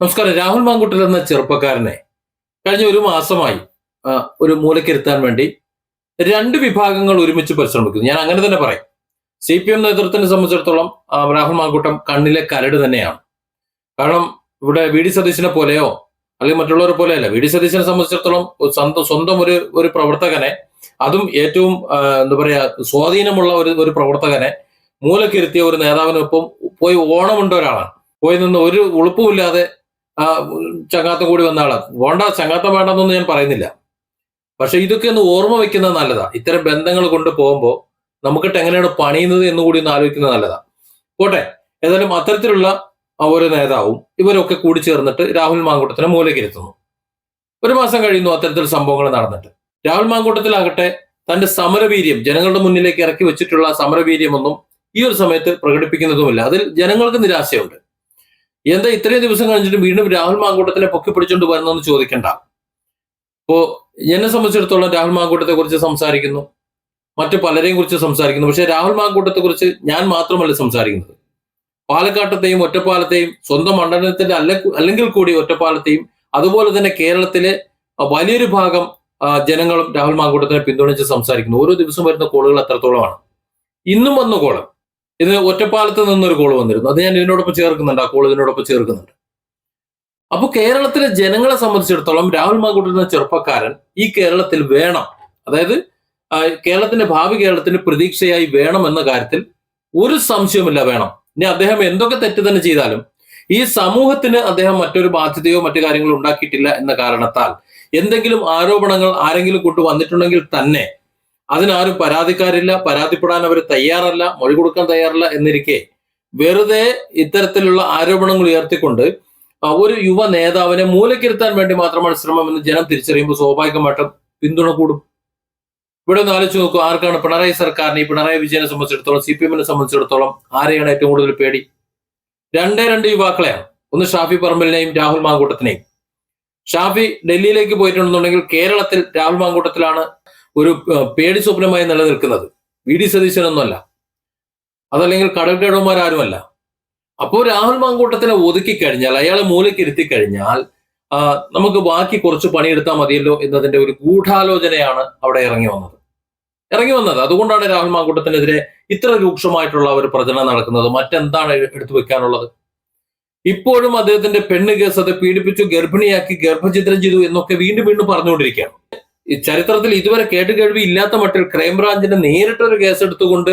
നമസ്കാരം. രാഹുൽ മാങ്കുട്ടൽ എന്ന ചെറുപ്പക്കാരനെ കഴിഞ്ഞ ഒരു മാസമായി ഒരു മൂലക്കിരുത്താൻ വേണ്ടി രണ്ട് വിഭാഗങ്ങൾ ഒരുമിച്ച് പരിശ്രമിക്കുന്നു. ഞാൻ അങ്ങനെ തന്നെ പറയും. സി പി എം നേതൃത്വത്തിനെ സംബന്ധിച്ചിടത്തോളം രാഹുൽ മാങ്കൂട്ടം കണ്ണിലെ കരട് തന്നെയാണ്. കാരണം ഇവിടെ വി ഡി സതീശനെ പോലെയോ അല്ലെങ്കിൽ മറ്റുള്ളവരെ പോലെയല്ല വി ഡി സതീശനെ സംബന്ധിച്ചിടത്തോളം സ്വന്തം സ്വന്തം ഒരു ഒരു പ്രവർത്തകനെ അതും ഏറ്റവും എന്താ പറയാ സ്വാധീനമുള്ള ഒരു ഒരു പ്രവർത്തകനെ മൂലക്കിരുത്തിയ ഒരു നേതാവിനൊപ്പം പോയി ഓണമുണ്ട ഒരാളാണ്. പോയി നിന്ന് ഒരു ഉളുപ്പുമില്ലാതെ ചങ്ങാത്തം കൂടി വന്ന ആളാണ് വേണ്ട ചങ്ങാത്തം വേണ്ടെന്നൊന്നും ഞാൻ പറയുന്നില്ല. പക്ഷെ ഇതൊക്കെ ഒന്ന് ഓർമ്മ വെക്കുന്നത് നല്ലതാ. ഇത്തരം ബന്ധങ്ങൾ കൊണ്ട് പോകുമ്പോൾ നമുക്കിട്ട് എങ്ങനെയാണ് പണിയുന്നത് എന്ന് കൂടി ഒന്ന് ആലോചിക്കുന്നത് നല്ലതാ. പോട്ടെ ഏതായാലും അത്തരത്തിലുള്ള ഒരു നേതാവും ഇവരൊക്കെ കൂടി ചേർന്നിട്ട് രാഹുൽ മാങ്കൂട്ടത്തിനെ മൂലകിരുത്തുന്നു ഒരു മാസം കഴിയുന്നു അത്തരത്തിൽ സംഭവങ്ങൾ നടന്നിട്ട്. രാഹുൽ മാങ്കൂട്ടത്തിലാകട്ടെ തന്റെ സമരവീര്യം ജനങ്ങളുടെ മുന്നിലേക്ക് ഇറക്കി വെച്ചിട്ടുള്ള സമരവീര്യമൊന്നും ഈ ഒരു സമയത്ത് പ്രകടിപ്പിക്കുന്നതുമില്ല. അതിൽ ജനങ്ങൾക്ക് നിരാശയുണ്ട്. എന്താ ഇത്രയും ദിവസം കഴിഞ്ഞിട്ട് വീണ്ടും രാഹുൽ മാങ്കൂട്ടത്തിനെ പൊക്കി പിടിച്ചോണ്ട് വരുന്നെന്ന് ചോദിക്കണ്ട. ഇപ്പോ എന്നെ സംബന്ധിച്ചിടത്തോളം രാഹുൽ മാങ്കൂട്ടത്തെ കുറിച്ച് സംസാരിക്കുന്നു. മറ്റു പലരെയും കുറിച്ച് സംസാരിക്കുന്നു. പക്ഷെ രാഹുൽ മാങ്കൂട്ടത്തെ കുറിച്ച് ഞാൻ മാത്രമല്ല സംസാരിക്കുന്നത്. പാലക്കാട്ടത്തെയും ഒറ്റപ്പാലത്തെയും സ്വന്തം മണ്ഡലത്തിന്റെ അല്ല അല്ലെങ്കിൽ കൂടി ഒറ്റപ്പാലത്തെയും അതുപോലെ തന്നെ കേരളത്തിലെ വലിയൊരു ഭാഗം ജനങ്ങളും രാഹുൽ മാങ്കൂട്ടത്തിനെ പിന്തുണച്ച് സംസാരിക്കുന്നു. ഓരോ ദിവസം വരുന്ന കോളുകൾ അത്രത്തോളമാണ്. ഇന്നും വന്ന കോൾ. ഇത് ഒറ്റപ്പാലത്ത് നിന്നൊരു കോൾ വന്നിരുന്നു. അത് ഞാൻ ഇതിനോടൊപ്പം ചേർക്കുന്നുണ്ട്. ആ കോൾ ഇതിനോടൊപ്പം ചേർക്കുന്നുണ്ട്. അപ്പൊ കേരളത്തിലെ ജനങ്ങളെ സംബന്ധിച്ചിടത്തോളം രാഹുൽ മാങ്കൂട്ടൻ എന്ന ചെറുപ്പക്കാരൻ ഈ കേരളത്തിൽ വേണം. അതായത് കേരളത്തിന്റെ ഭാവി കേരളത്തിന് പ്രതീക്ഷയായി വേണം എന്ന കാര്യത്തിൽ ഒരു സംശയവുമില്ല വേണം. ഇനി അദ്ദേഹം എന്തൊക്കെ തെറ്റ് തന്നെ ചെയ്താലും ഈ സമൂഹത്തിന് അദ്ദേഹം മറ്റൊരു ബാധ്യതയോ മറ്റു കാര്യങ്ങളോ ഉണ്ടാക്കിയിട്ടില്ല എന്ന കാരണത്താൽ എന്തെങ്കിലും ആരോപണങ്ങൾ ആരെങ്കിലും കൊണ്ട് വന്നിട്ടുണ്ടെങ്കിൽ തന്നെ അതിനാരും പരാതിക്കാരില്ല പരാതിപ്പെടാൻ അവർ തയ്യാറല്ല മൊഴി കൊടുക്കാൻ തയ്യാറല്ല എന്നിരിക്കെ വെറുതെ ഇത്തരത്തിലുള്ള ആരോപണങ്ങൾ ഉയർത്തിക്കൊണ്ട് ഒരു യുവ നേതാവിനെ മൂലക്കിരുത്താൻ വേണ്ടി മാത്രമാണ് ശ്രമം എന്ന് ജനം തിരിച്ചറിയുമ്പോൾ സ്വാഭാവികമായിട്ടും പിന്തുണ കൂടും. ഇവിടെ ഒന്ന് ആലോചിച്ച് നോക്കൂ ആർക്കാണ് പിണറായി സർക്കാരിനെ പിണറായി വിജയനെ സംബന്ധിച്ചിടത്തോളം സി പി എമ്മിനെ സംബന്ധിച്ചിടത്തോളം ആരെയാണ് ഏറ്റവും കൂടുതൽ പേടി? രണ്ടേ രണ്ട് യുവാക്കളെയാണ്. ഒന്ന് ഷാഫി പറമ്പലിനെയും രാഹുൽ മാങ്കൂട്ടത്തിനെയും. ഷാഫി ഡൽഹിയിലേക്ക് പോയിട്ടുണ്ടെന്നുണ്ടെങ്കിൽ കേരളത്തിൽ രാഹുൽ മാങ്കൂട്ടത്തിലാണ് ഒരു പേടി സ്വപ്നമായി നിലനിൽക്കുന്നത്. വി. ഡി. സതീശനൊന്നുമല്ല. അതല്ലെങ്കിൽ കടൽക്കേടന്മാരാരുമല്ല അപ്പോൾ രാഹുൽ മാങ്കൂട്ടത്തിനെ ഒതുക്കി കഴിഞ്ഞാൽ അയാളെ മൂലക്കിരുത്തി കഴിഞ്ഞാൽ നമുക്ക് ബാക്കി കുറച്ച് പണിയെടുത്താൽ മതിയല്ലോ എന്നതിന്റെ ഒരു ഗൂഢാലോചനയാണ് അവിടെ ഇറങ്ങി വന്നത്. ഇറങ്ങി വന്നത്. അതുകൊണ്ടാണ് രാഹുൽ മാങ്കൂട്ടത്തിനെതിരെ ഇത്ര രൂക്ഷമായിട്ടുള്ള ഒരു പ്രചരണം നടക്കുന്നത്. മറ്റെന്താണ് എടുത്തു വെക്കാനുള്ളത്? ഇപ്പോഴും അദ്ദേഹത്തിന്റെ പെണ്ണ് കേസ് അത് പീഡിപ്പിച്ചു ഗർഭിണിയാക്കി ഗർഭചിത്രം ചെയ്തു എന്നൊക്കെ വീണ്ടും വീണ്ടും പറഞ്ഞുകൊണ്ടിരിക്കുകയാണ്. ഈ ചരിത്രത്തിൽ ഇതുവരെ കേട്ട് കേൾവി ഇല്ലാത്ത മട്ടിൽ ക്രൈംബ്രാഞ്ചിന് നേരിട്ടൊരു കേസ് എടുത്തുകൊണ്ട്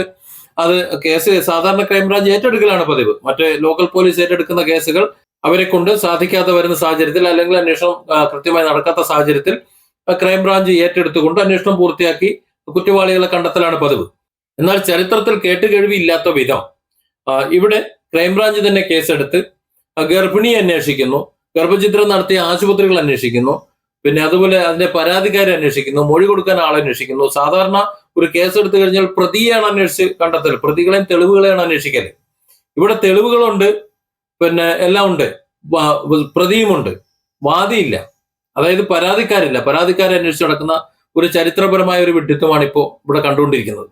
അത് കേസ് സാധാരണ ക്രൈംബ്രാഞ്ച് ഏറ്റെടുക്കലാണ് പതിവ്. മറ്റേ ലോക്കൽ പോലീസ് ഏറ്റെടുക്കുന്ന കേസുകൾ അവരെ കൊണ്ട് സാധിക്കാതെ വരുന്ന സാഹചര്യത്തിൽ അല്ലെങ്കിൽ അന്വേഷണം കൃത്യമായി നടക്കാത്ത സാഹചര്യത്തിൽ ക്രൈംബ്രാഞ്ച് ഏറ്റെടുത്തുകൊണ്ട് അന്വേഷണം പൂർത്തിയാക്കി കുറ്റവാളികളെ കണ്ടെത്തലാണ് പതിവ്. എന്നാൽ ചരിത്രത്തിൽ കേട്ടുകേഴ്വി ഇല്ലാത്ത വിധം ഇവിടെ ക്രൈംബ്രാഞ്ച് തന്നെ കേസെടുത്ത് ഗർഭിണിയെ അന്വേഷിക്കുന്നു ഗർഭചിത്രം നടത്തിയ ആശുപത്രികൾ അന്വേഷിക്കുന്നു പിന്നെ അതുപോലെ അതിന്റെ പരാതിക്കാരെ അന്വേഷിക്കുന്നു മൊഴി കൊടുക്കാൻ ആളെ അന്വേഷിക്കുന്നു. സാധാരണ ഒരു കേസ് എടുത്തു കഴിഞ്ഞാൽ പ്രതിയാണ് അന്വേഷിച്ച് കണ്ടെത്തൽ പ്രതികളെയും തെളിവുകളെയാണ് അന്വേഷിക്കൽ. ഇവിടെ തെളിവുകളുണ്ട് പിന്നെ എല്ലാം ഉണ്ട്. പ്രതിയുമുണ്ട്. വാദിയില്ല. അതായത് പരാതിക്കാരില്ല. പരാതിക്കാരെ അന്വേഷിച്ച് നടക്കുന്ന ഒരു ചരിത്രപരമായ ഒരു വിഡിത്വമാണ് ഇപ്പോൾ ഇവിടെ കണ്ടുകൊണ്ടിരിക്കുന്നത്.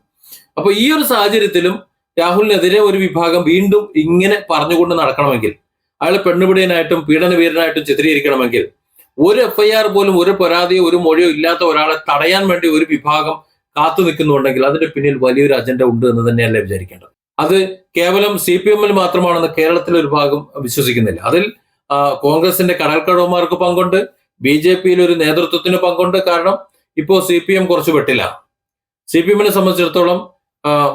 അപ്പൊ ഈ ഒരു സാഹചര്യത്തിലും രാഹുലിനെതിരെ ഒരു വിഭാഗം വീണ്ടും ഇങ്ങനെ പറഞ്ഞുകൊണ്ട് നടക്കണമെങ്കിൽ അയാൾ പെണ്ണുപിടിയനായിട്ടും പീഡനവീരനായിട്ടും ചിത്രീകരിക്കണമെങ്കിൽ ഒരു എഫ്ഐആർ പോലും ഒരു പരാതിയോ ഒരു മൊഴിയോ ഇല്ലാത്ത ഒരാളെ തടയാൻ വേണ്ടി ഒരു വിഭാഗം കാത്തു നിൽക്കുന്നുണ്ടെങ്കിൽ അതിന്റെ പിന്നിൽ വലിയൊരു അജണ്ട ഉണ്ട് എന്ന് തന്നെയല്ലേ വിചാരിക്കേണ്ടത്. അത് കേവലം സി പി എമ്മിൽ മാത്രമാണെന്ന് കേരളത്തിലെ ഒരു ഭാഗം വിശ്വസിക്കുന്നില്ല. അതിൽ കോൺഗ്രസിന്റെ കടൽക്കടവന്മാർക്ക് പങ്കുണ്ട് ബി ജെ പിയിൽ ഒരു നേതൃത്വത്തിന് പങ്കുണ്ട്. കാരണം ഇപ്പോൾ സി പി എം കുറച്ച് വെട്ടില്ല. സി പി എമ്മിനെ സംബന്ധിച്ചിടത്തോളം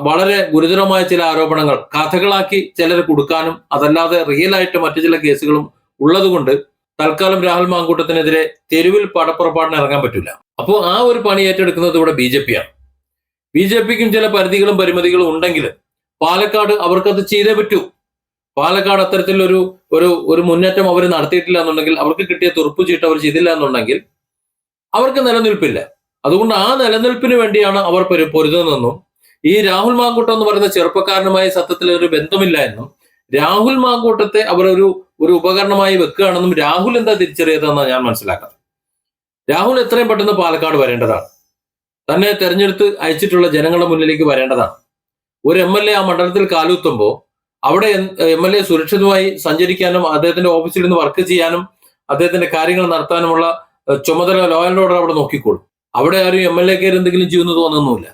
വളരെ ഗുരുതരമായ ചില ആരോപണങ്ങൾ കഥകളാക്കി ചിലർ കൊടുക്കാനും അതല്ലാതെ റിയൽ ആയിട്ട് മറ്റു ചില കേസുകളും ഉള്ളതുകൊണ്ട് തൽക്കാലം രാഹുൽ മാങ്കൂട്ടത്തിനെതിരെ തെരുവിൽ പടപ്പുറപ്പാടിന് ഇറങ്ങാൻ പറ്റില്ല അപ്പോൾ ആ ഒരു പണി ഏറ്റെടുക്കുന്നത് ഇവിടെ B J P B J പിക്കും ചില പരിധികളും പരിമിതികളും ഉണ്ടെങ്കിൽ പാലക്കാട് അവർക്കത് ചെയ്തേ പറ്റൂ. പാലക്കാട് അത്തരത്തിലൊരു ഒരു ഒരു മുന്നേറ്റം അവർ നടത്തിയിട്ടില്ല എന്നുണ്ടെങ്കിൽ അവർക്ക് കിട്ടിയ തുറപ്പ് ചീട്ട് അവർ ചെയ്തില്ല എന്നുണ്ടെങ്കിൽ അവർക്ക് നിലനിൽപ്പില്ല. അതുകൊണ്ട് ആ നിലനിൽപ്പിന് വേണ്ടിയാണ് അവർ പൊരു- പൊരുതുന്നതെന്നും ഈ രാഹുൽ മാങ്കൂട്ടം എന്ന് പറയുന്ന ചെറുപ്പക്കാരനുമായി സത്യത്തിൽ ഒരു ബന്ധമില്ല എന്നും രാഹുൽ മാങ്കൂട്ടത്തെ അവർ ഒരു ഒരു ഉപകരണമായി വെക്കുകയാണെന്നും രാഹുൽ എന്താ തിരിച്ചറിയതെന്നാണ് ഞാൻ മനസ്സിലാക്കുന്നത്. രാഹുൽ എത്രയും പെട്ടെന്ന് പാലക്കാട് വരേണ്ടതാണ്. തന്നെ തെരഞ്ഞെടുത്ത് അയച്ചിട്ടുള്ള ജനങ്ങളുടെ മുന്നിലേക്ക് വരേണ്ടതാണ്. ഒരു എം എൽ എ ആ മണ്ഡലത്തിൽ കാലുത്തുമ്പോൾ അവിടെ എം എൽ എ സുരക്ഷിതമായി സഞ്ചരിക്കാനും അദ്ദേഹത്തിന്റെ ഓഫീസിൽ നിന്ന് വർക്ക് ചെയ്യാനും അദ്ദേഹത്തിന്റെ കാര്യങ്ങൾ നടത്താനുമുള്ള ചുമതല ലോ ആൻഡ് ഓർഡർ അവിടെ നോക്കിക്കോളും. അവിടെ ആരും എം എൽ എ കയറി എന്തെങ്കിലും ചെയ്യുന്നു തോന്നുന്നില്ല.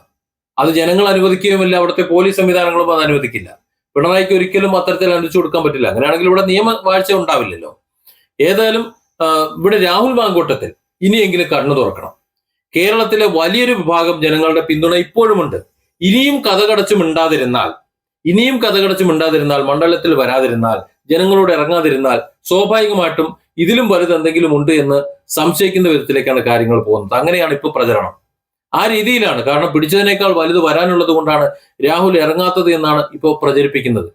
അത് ജനങ്ങൾ അനുവദിക്കുകയുമില്ല അവിടുത്തെ പോലീസ് സംവിധാനങ്ങളും അത് അനുവദിക്കില്ല. പിണറായിക്ക് ഒരിക്കലും അത്തരത്തിൽ അനുവദിച്ചു കൊടുക്കാൻ പറ്റില്ല. അങ്ങനെയാണെങ്കിൽ ഇവിടെ നിയമ വാഴ്ച ഉണ്ടാവില്ലല്ലോ. ഏതായാലും ഇവിടെ രാഹുൽ മാങ്കൂട്ടത്തിൽ ഇനിയെങ്കിലും കണ്ണു തുറക്കണം. കേരളത്തിലെ വലിയൊരു വിഭാഗം ജനങ്ങളുടെ പിന്തുണ ഇപ്പോഴുമുണ്ട്. ഇനിയും കഥകടച്ചും മിണ്ടാതിരുന്നാൽ ഇനിയും കഥകടച്ചും മിണ്ടാതിരുന്നാൽ മണ്ഡലത്തിൽ വരാതിരുന്നാൽ ജനങ്ങളോട് ഇറങ്ങാതിരുന്നാൽ സ്വാഭാവികമായിട്ടും ഇതിലും വലുത് എന്തെങ്കിലും ഉണ്ട് എന്ന് സംശയിക്കുന്ന വിധത്തിലേക്കാണ് കാര്യങ്ങൾ പോകുന്നത്. അങ്ങനെയാണ് ഇപ്പൊ പ്രചരണം. ആ രീതിയിലാണ്. കാരണം പിടിച്ചതിനേക്കാൾ വലുത് വരാനുള്ളത് കൊണ്ടാണ് രാഹുൽ ഇറങ്ങാത്തത് എന്നാണ് ഇപ്പോൾ പ്രചരിപ്പിക്കുന്നത്.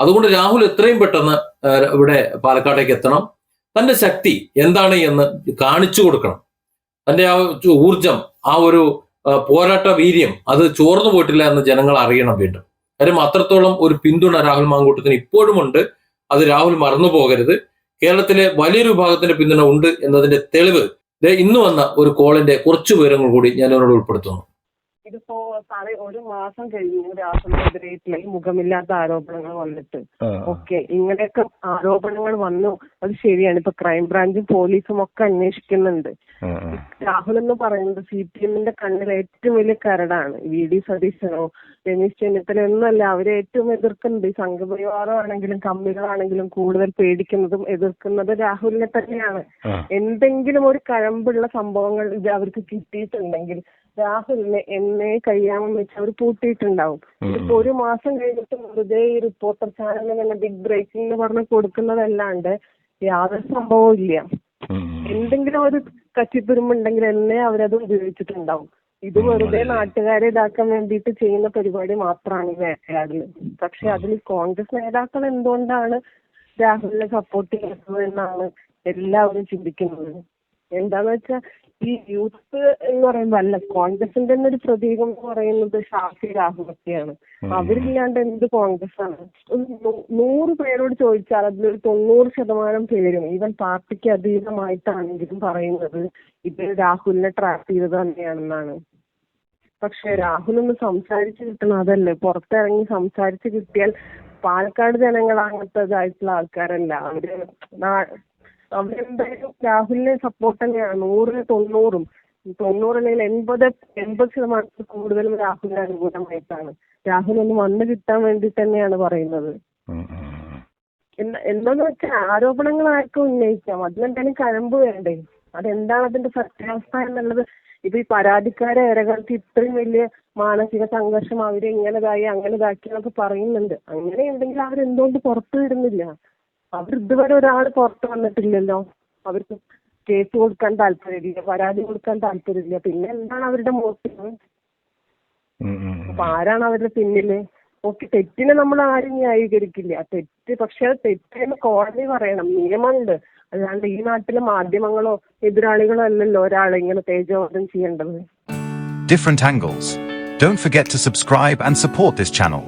അതുകൊണ്ട് രാഹുൽ എത്രയും പെട്ടെന്ന് ഇവിടെ പാലക്കാട്ടേക്ക് എത്തണം. തന്റെ ശക്തി എന്താണ് എന്ന് കാണിച്ചു കൊടുക്കണം. തന്റെ ആ ഊർജം ആ ഒരു പോരാട്ട വീര്യം അത് ചോർന്നു പോയിട്ടില്ല എന്ന് ജനങ്ങൾ അറിയണം വീണ്ടും. കാര്യം അത്രത്തോളം ഒരു പിന്തുണ രാഹുൽ മാങ്കൂട്ടത്തിന് ഇപ്പോഴുമുണ്ട് അത് രാഹുൽ മറന്നു പോകരുത്. കേരളത്തിലെ വലിയൊരു വിഭാഗത്തിന്റെ പിന്തുണ ഉണ്ട് എന്നതിന്റെ തെളിവ് ഇന്ന് വന്ന ഒരു കോളിന്റെ കുറച്ചു വിവരങ്ങൾ കൂടി ഞാൻ അവരോട് ഉൾപ്പെടുത്തുന്നു. ഇതിപ്പോ സാറേ ഒരു മാസം കഴിഞ്ഞു രാഹുലിനെതിരായിട്ടുള്ള ഈ മുഖമില്ലാത്ത ആരോപണങ്ങൾ വന്നിട്ട്. ഓക്കെ. ഇങ്ങനെയൊക്കെ ആരോപണങ്ങൾ വന്നു. അത് ശരിയാണ്. ഇപ്പൊ ക്രൈംബ്രാഞ്ചും പോലീസും ഒക്കെ അന്വേഷിക്കുന്നുണ്ട്. രാഹുൽ എന്ന് പറയുന്നത് സി പി എമ്മിന്റെ കണ്ണിൽ ഏറ്റവും വലിയ കരടാണ്. വി ഡി സതീശനോ രമേശ് ചെന്നിത്തല ഒന്നുമല്ല. അവരെ ഏറ്റവും എതിർക്കുന്നത് ഈ സംഘപരിവാരമാണെങ്കിലും കമ്മികളാണെങ്കിലും കൂടുതൽ പേടിക്കുന്നതും എതിർക്കുന്നത് രാഹുലിനെ തന്നെയാണ്. എന്തെങ്കിലും ഒരു കഴമ്പുള്ള സംഭവങ്ങൾ ഇത് അവർക്ക് കിട്ടിയിട്ടുണ്ടെങ്കിൽ രാഹുലിനെ എന്നെ കഴിയാമെന്ന് വെച്ച് അവർ പൂട്ടിയിട്ടുണ്ടാവും. ഇപ്പൊ ഒരു മാസം കഴിഞ്ഞിട്ട് വെറുതെ ഈ റിപ്പോർട്ടർ ചാനലിൽ തന്നെ ബിഗ് ബ്രേക്കിംഗ് എന്ന് പറഞ്ഞ് കൊടുക്കുന്നതല്ലാണ്ട് യാതൊരു സംഭവവും ഇല്ല. എന്തെങ്കിലും ഒരു കച്ചിത്തുരുമ്പുണ്ടെങ്കിൽ എന്നെ അവരത് ഉപയോഗിച്ചിട്ടുണ്ടാവും. ഇത് വെറുതെ നാട്ടുകാരെ ഇതാക്കാൻ വേണ്ടിയിട്ട് ചെയ്യുന്ന പരിപാടി മാത്രമാണ് ഈ വേട്ടയാടൽ പക്ഷെ അതിൽ കോൺഗ്രസ് നേതാക്കൾ എന്തുകൊണ്ടാണ് രാഹുലിനെ സപ്പോർട്ട് ചെയ്യുന്നത് എന്നാണ് എല്ലാവരും ചിന്തിക്കുന്നത്. എന്താന്ന് വെച്ചാൽ ഈ യൂത്ത് എന്ന് പറയുമ്പോ അല്ല കോൺഗ്രസിന്റെ തന്നെ ഒരു പ്രതീകം എന്ന് പറയുന്നത് ഷാഫി രാഹുലൊക്കെയാണ്. അവരില്ലാണ്ട് എന്ത് കോൺഗ്രസ് ആണ് നൂറ് പേരോട് ചോദിച്ചാൽ അതിലൊരു തൊണ്ണൂറ് ശതമാനം പേരും ഈവൻ പാർട്ടിക്ക് അതീതമായിട്ടാണെങ്കിലും പറയുന്നത് ഇത് രാഹുലിനെ ട്രാപ്പ് ചെയ്തത് തന്നെയാണെന്നാണ്. പക്ഷെ രാഹുൽ ഒന്ന് സംസാരിച്ചു കിട്ടണം അതല്ലേ. പുറത്തിറങ്ങി സംസാരിച്ചു കിട്ടിയാൽ പാലക്കാട് ജനങ്ങൾ അങ്ങനത്തെ ഇതായിട്ടുള്ള ആൾക്കാരല്ല. അവർ അവരെന്തായാലും രാഹുലിനെ സപ്പോർട്ട് തന്നെയാണ്. നൂറിന് തൊണ്ണൂറും. തൊണ്ണൂറ് അല്ലെങ്കിൽ എൺപത് എൺപത് ശതമാനത്തിൽ കൂടുതലും രാഹുലിന് അനുകൂലമായിട്ടാണ്. രാഹുൽ ഒന്ന് വന്നു കിട്ടാൻ വേണ്ടി തന്നെയാണ് പറയുന്നത്. എന്താ എന്താന്ന് വെച്ചാൽ ആരോപണങ്ങൾ ആർക്കും ഉന്നയിക്കാം. അതിലെന്തായാലും കഴമ്പ് വേണ്ടേ? അതെന്താണ് അതിന്റെ സത്യാവസ്ഥ എന്നുള്ളത്? ഇപ്പൊ ഈ പരാതിക്കാരെ ഇരകൾക്ക് ഇത്രയും വലിയ മാനസിക സംഘർഷം അവർ ഇങ്ങനെതായി അങ്ങനെ ഇതാക്കി എന്നൊക്കെ പറയുന്നുണ്ട്. അങ്ങനെ ഉണ്ടെങ്കിൽ അവരെന്തുകൊണ്ട് പുറത്തു വിടുന്നില്ല അവർ ഇതുവരെ ഒരാൾ പുറത്ത് വന്നിട്ടില്ലല്ലോ. അവർക്ക് കേസ് കൊടുക്കാൻ താല്പര്യമില്ല പരാതി കൊടുക്കാൻ താല്പര്യമില്ല. പിന്നെ എന്താണ് അവരുടെ മോട്ടീവ് അപ്പൊ ആരാണ് അവരുടെ പിന്നിൽ? ഓക്കെ തെറ്റിനെ നമ്മൾ ആരും ന്യായീകരിക്കില്ല. തെറ്റ് പക്ഷെ തെറ്റെന്ന് കോടതി പറയണം. നിയമമുണ്ട്. അല്ലാണ്ട് ഈ നാട്ടിലെ മാധ്യമങ്ങളോ എതിരാളികളോ അല്ലല്ലോ ഒരാളെ ഇങ്ങനെ തേജോവധം ചെയ്യേണ്ടത്. Different angles. Don't forget to subscribe and support this channel.